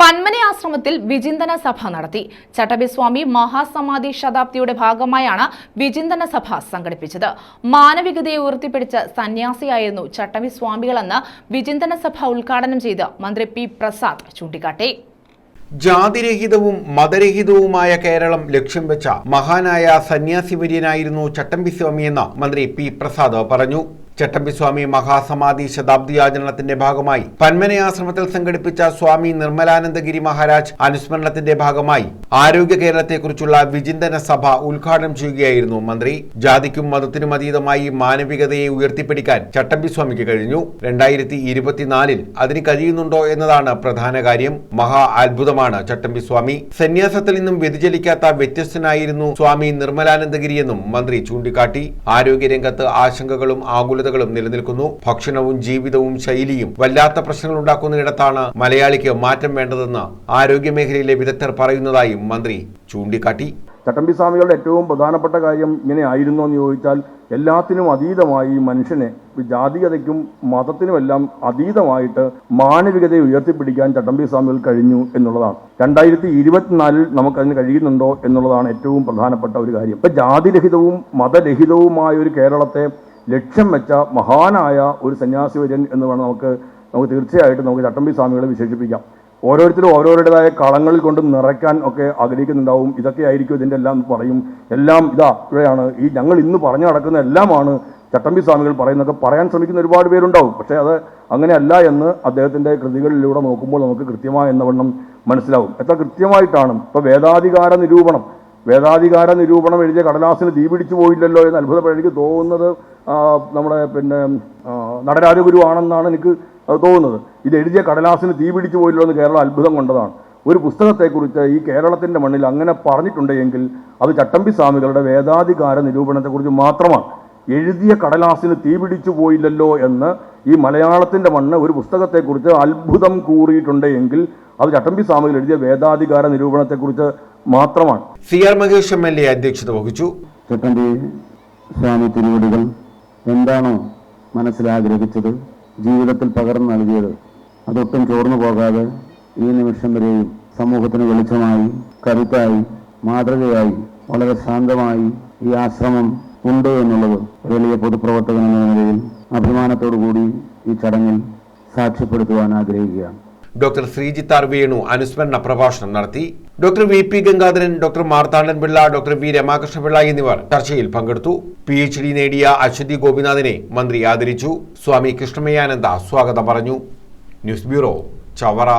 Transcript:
പന്മന ആശ്രമത്തിൽ വിചിന്തന സഭ നടത്തി. ചട്ടബിസ്വാമി മഹാസമാധി ശതാബ്ദിയുടെ ഭാഗമായാണ് വിചിന്തന സഭ സംഘടിപ്പിച്ചത്. മാനവികതയെ ഉയർത്തിപ്പിടിച്ച സന്യാസിയായിരുന്നു ചട്ടബിസ്വാമികളെന്ന് വിചിന്തന സഭ ഉദ്ഘാടനം ചെയ്ത് മന്ത്രി പി പ്രസാദ് ചൂണ്ടിക്കാട്ടി. ജാതിരഹിതവും മതരഹിതവുമായ കേരളം ലക്ഷ്യം വെച്ച മഹാനായ സന്യാസിവര്യനായിരുന്നു ചട്ടമ്പിസ്വാമിയെന്ന് മന്ത്രി പി പ്രസാദ് പറഞ്ഞു. ചട്ടമ്പിസ്വാമി മഹാസമാധി ശതാബ്ദി ആചരണത്തിന്റെ ഭാഗമായി. പന്മന ആശ്രമത്തിൽ സംഘടിപ്പിച്ച സ്വാമി നിർമ്മലാനന്ദഗിരി മഹാരാജ് അനുസ്മരണത്തിന്റെ ഭാഗമായി ആരോഗ്യ കേരളത്തെക്കുറിച്ചുള്ള വിചിന്തന സഭ ഉദ്ഘാടനം ചെയ്യുകയായിരുന്നു മന്ത്രി. ജാതിക്കും മതത്തിനും അതീതമായി മാനവികതയെ ഉയർത്തിപ്പിടിക്കാൻ ചട്ടമ്പിസ്വാമിക്ക് കഴിഞ്ഞു. രണ്ടായിരത്തി ഇരുപത്തിനാലിൽ അതിന് കഴിയുന്നുണ്ടോ എന്നതാണ് പ്രധാന കാര്യം. മഹാ അത്ഭുതമാണ് ചട്ടമ്പിസ്വാമി സന്യാസത്തിൽ നിന്നും വ്യതിചലിക്കാത്ത വ്യത്യസ്തനായിരുന്നു സ്വാമി നിർമ്മലാനന്ദഗിരി എന്നും മന്ത്രി ചൂണ്ടിക്കാട്ടി. ആരോഗ്യരംഗത്ത് ആശങ്കകളും ആകുലതകളും നിലനിൽക്കുന്നു. ഭക്ഷണവും ജീവിതവും ശൈലിയും വല്ലാത്ത പ്രശ്നങ്ങൾ ഉണ്ടാക്കുന്നിടത്താണ് മലയാളിക്ക് മാറ്റം വേണ്ടതെന്ന് ആരോഗ്യമേഖലയിലെ വിദഗ്ധർ പറയുന്നതായും മന്ത്രി ചൂണ്ടിക്കാട്ടി. ചട്ടമ്പി സ്വാമികളുടെ ഏറ്റവും പ്രധാനപ്പെട്ട കാര്യം ഇങ്ങനെ എന്ന് ചോദിച്ചാൽ എല്ലാത്തിനും അതീതമായി മനുഷ്യനെ ജാതീയതയ്ക്കും മതത്തിനുമെല്ലാം അതീതമായിട്ട് മാനവികതയെ ഉയർത്തിപ്പിടിക്കാൻ ചട്ടമ്പി സ്വാമികൾ കഴിഞ്ഞു എന്നുള്ളതാണ്. രണ്ടായിരത്തി ഇരുപത്തിനാലിൽ നമുക്കതിന് കഴിയുന്നുണ്ടോ എന്നുള്ളതാണ് ഏറ്റവും പ്രധാനപ്പെട്ട ഒരു കാര്യം. ഇപ്പൊ ജാതിരഹിതവും മതരഹിതവുമായ ഒരു കേരളത്തെ ലക്ഷ്യം വെച്ച മഹാനായ ഒരു സന്യാസി വര്യൻ എന്ന് വേണം നമുക്ക് നമുക്ക് തീർച്ചയായിട്ടും നമുക്ക് ചട്ടമ്പി സ്വാമികളെ വിശേഷിപ്പിക്കാം. ഓരോരുത്തരും ഓരോരുടേതായ കളങ്ങളിൽ കൊണ്ട് നിറയ്ക്കാൻ ഒക്കെ ആഗ്രഹിക്കുന്നുണ്ടാവും. ഇതൊക്കെ ആയിരിക്കും ഇതിന്റെ എല്ലാം പറയും. എല്ലാം ഇതാ ഇവിടെയാണ് ഈ ഞങ്ങൾ ഇന്ന് പറഞ്ഞു നടക്കുന്ന എല്ലാമാണ് ചട്ടമ്പി സ്വാമികൾ പറയുന്നതൊക്കെ പറയാൻ ശ്രമിക്കുന്ന ഒരുപാട് പേരുണ്ടാവും. പക്ഷേ അത് അങ്ങനെയല്ല എന്ന് അദ്ദേഹത്തിന്റെ കൃതികളിലൂടെ നോക്കുമ്പോൾ നമുക്ക് കൃത്യമായ എന്നവണ്ണം മനസ്സിലാവും. എത്ര കൃത്യമായിട്ടാണ്? ഇപ്പോൾ വേദാധികാര നിരൂപണം. വേദാധികാര നിരൂപണം എഴുതിയ കടലാസിന് തീപിടിച്ചു പോയില്ലല്ലോ എന്ന് അത്ഭുതപ്പെട്ട് തോന്നുന്നത് നമ്മുടെ പിന്നെ നടരാജഗുരു ആണെന്നാണ് എനിക്ക് തോന്നുന്നത്. ഇത് എഴുതിയ കടലാസിന് തീ പിടിച്ചു പോയില്ലോ എന്ന് കേരളം അത്ഭുതം കൊണ്ടതാണ്. ഒരു പുസ്തകത്തെക്കുറിച്ച് ഈ കേരളത്തിന്റെ മണ്ണിൽ അങ്ങനെ പറഞ്ഞിട്ടുണ്ടെങ്കിൽ അത് ചട്ടമ്പി സ്വാമികളുടെ വേദാധികാര നിരൂപണത്തെക്കുറിച്ച് മാത്രമാണ്. എഴുതിയ കടലാസിന് തീ പിടിച്ചു പോയില്ലല്ലോ എന്ന് ഈ മലയാളത്തിന്റെ മണ്ണ് ഒരു പുസ്തകത്തെക്കുറിച്ച് അത്ഭുതം കൂറിയിട്ടുണ്ടെങ്കിൽ അത് ചട്ടമ്പി സ്വാമികൾ എഴുതിയ വേദാധികാര നിരൂപണത്തെക്കുറിച്ച് മാത്രമാണ്. C R Mahesh M L A അധ്യക്ഷത വഹിച്ചു. ചട്ടമ്പി സ്വാമി തിരുവടികൾ എന്താണോ മനസ്സിലാഗ്രഹിച്ചത് ജീവിതത്തിൽ പകർന്നു നൽകിയത് അതൊട്ടും ചോർന്നു പോകാതെ ഈ നിമിഷം വരെയും സമൂഹത്തിന് വെളിച്ചമായി കരുത്തായി മാതൃകയായി വളരെ ശാന്തമായി ഈ ആശ്രമം ഉണ്ട് എന്നുള്ളത് വലിയ പൊതുപ്രവർത്തകൻ എന്ന നിലയിൽ അഭിമാനത്തോടു കൂടി ഈ ചടങ്ങിൽ സാക്ഷ്യപ്പെടുത്തുവാൻ ആഗ്രഹിക്കുകയാണ്. ഡോക്ടർ ശ്രീജിത്ത് ആർ വേണു അനുസ്മരണ പ്രഭാഷണം നടത്തി. Doctor V P Gangadharan doctor Marthandan Pillai doctor V Ramakrishna Ramakrishnapillai എന്നിവർ ചർച്ചയിൽ പങ്കെടുത്തു. പി എച്ച് ഡി നേടിയ അശ്വതി ഗോപിനാഥിനെ മന്ത്രി ആദരിച്ചു. സ്വാമി കൃഷ്ണമയാനന്ദ സ്വാഗതം പറഞ്ഞു. News bureau Chavara.